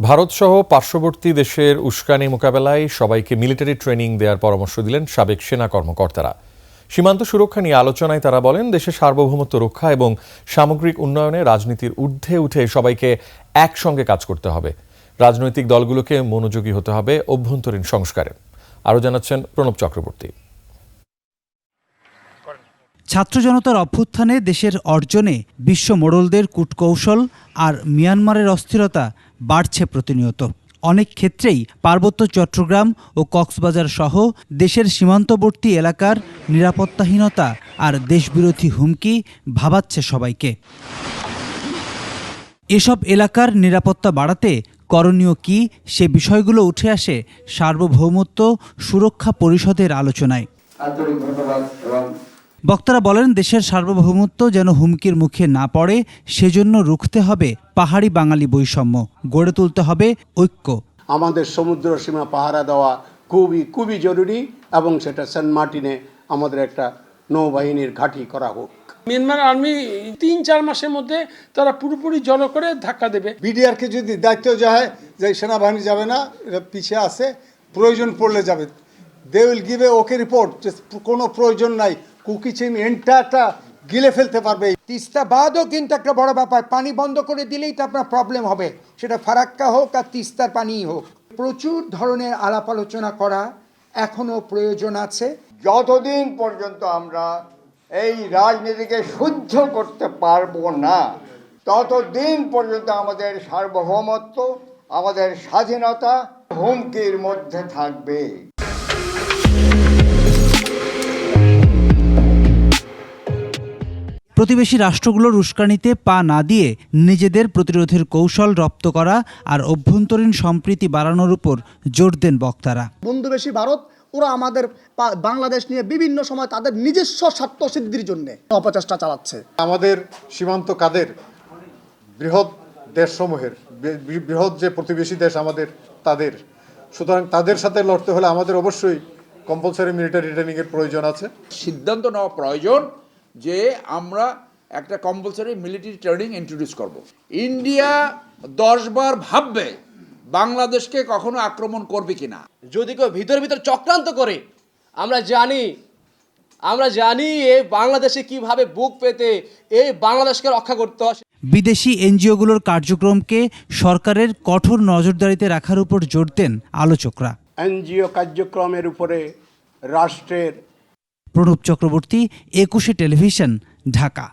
ভারতসহ পার্শ্ববর্তী দেশের উস্কানি মোকাবেলায় সবাইকে মিলিটারি ট্রেনিং দেওয়ার পরামর্শ দিলেন সাবেক সেনা কর্মকর্তারা। সীমান্ত সুরক্ষা নিয়ে আলোচনায় তারা বলেন, দেশের সার্বভৌমত্ব রক্ষা এবং সামগ্রিক উন্নয়নে রাজনীতির ঊর্ধ্বে উঠে সবাইকে একসঙ্গে কাজ করতে হবে। রাজনৈতিক দলগুলোকে মনোযোগী হতে হবে অভ্যন্তরীণ সংস্কারে। আরও জানাচ্ছেন প্রণব চক্রবর্তী। ছাত্র জনতার অভ্যুত্থানে দেশের অর্জনে বিশ্ব মোড়লদের কূটকৌশল আর মিয়ানমারের অস্থিরতা বাড়ছে প্রতিনিয়ত। অনেক ক্ষেত্রেই পার্বত্য চট্টগ্রাম ও কক্সবাজার সহ দেশের সীমান্তবর্তী এলাকার নিরাপত্তাহীনতা আর দেশবিরোধী হুমকি ভাবাচ্ছে সবাইকে। এসব এলাকার নিরাপত্তা বাড়াতে করণীয় কি সে বিষয়গুলো উঠে আসে সার্বভৌমত্ব সুরক্ষা পরিষদের আলোচনায়। বক্তারা বলেন দেশের সার্বভৌমত্ব যেন হুমকির মুখে না পড়ে সেজন্য রুখতে হবে পাহাড়ি বাঙালি বৈষম্য। গড়ে তুলতে হবে ঐক্য। আমাদের সমুদ্র সীমা পাহারা দেওয়া খুবই খুবই জরুরি এবং সেটা সেন্ট মার্টিনে আমাদের একটা নৌবাহিনীর ঘাঁটি করা হোক। মিয়ানমার আর্মি তিন চার মাসের মধ্যে তারা পুরোপুরি জড়ো করে ধাক্কা দেবে। বিডিআরকে যদি দায়িত্ব যায় যে সেনাবাহিনী যাবে না এটা পিছিয়ে আছে প্রয়োজন পড়লে যাবে। They will give a okay report যে কোনো প্রয়োজন নাই কুকি চিন এন্টারটা গিলে ফেলতে পারবে। তিস্তা বাদও কিন্তু একটা বড় ব্যাপার, পানি বন্ধ করে দিলেই তো আপনার প্রবলেম হবে। সেটা ফারাক্কা হোক আর তিস্তার পানিই হোক। প্রচুর ধরনের আলাপ আলোচনা করা এখনও প্রয়োজন আছে। যতদিন পর্যন্ত আমরা এই রাজনীতিকে শুদ্ধ করতে পারব না, ততদিন পর্যন্ত আমাদের সার্বভৌমত্ব, আমাদের স্বাধীনতা হুমকির মধ্যে থাকবে। প্রতিবেশী রাষ্ট্রগুলোর উস্কানিতে পা না দিয়ে নিজেদের প্রতিরোধের কৌশল রপ্ত করা আর অভ্যন্তরীণ সম্প্রীতি বাড়ানোর উপর জোর দেন বক্তারা। বন্ধুবেশী ভারত ওরা আমাদের পা- বাংলাদেশ নিয়ে বিভিন্ন সময় তাদের নিজস্ব স্বার্থ সিদ্ধির জন্য অপচেষ্টা চালাচ্ছে। আমাদের সীমান্ত কাদের? বৃহৎ দেশসমূহের। বৃহৎ যে প্রতিবেশী দেশ আমাদের তাদের। সুতরাং তাদের সাথে লড়তে হলে আমাদের অবশ্যই কম্পালসারি মিলিটারি ট্রেনিংয়ের প্রয়োজন আছে। সিদ্ধান্ত নেওয়া প্রয়োজন। যে আমরা একটা কম্পালসারি মিলিটারি ট্রেনিং ইন্ট্রোডিউস করব। ইন্ডিয়া দশবার ভাববে বাংলাদেশকে কখনো আক্রমণ করবে কিনা। যদি কেউ ভিতর ভিতর চক্রান্ত করে আমরা জানি আমরা জানি এ বাংলাদেশে কীভাবে বুক পেতে এই বাংলাদেশকে রক্ষা করতে হয়। বিদেশি এনজিওগুলোর কার্যক্রমকে সরকারের কঠোর নজরদারিতে রাখার উপর জোর দেন আলোচকরা। এনজিও কার্যক্রমের উপরে রাষ্ট্রের প্রণব চক্রবর্তী একুশে টেলিভিশন ঢাকা।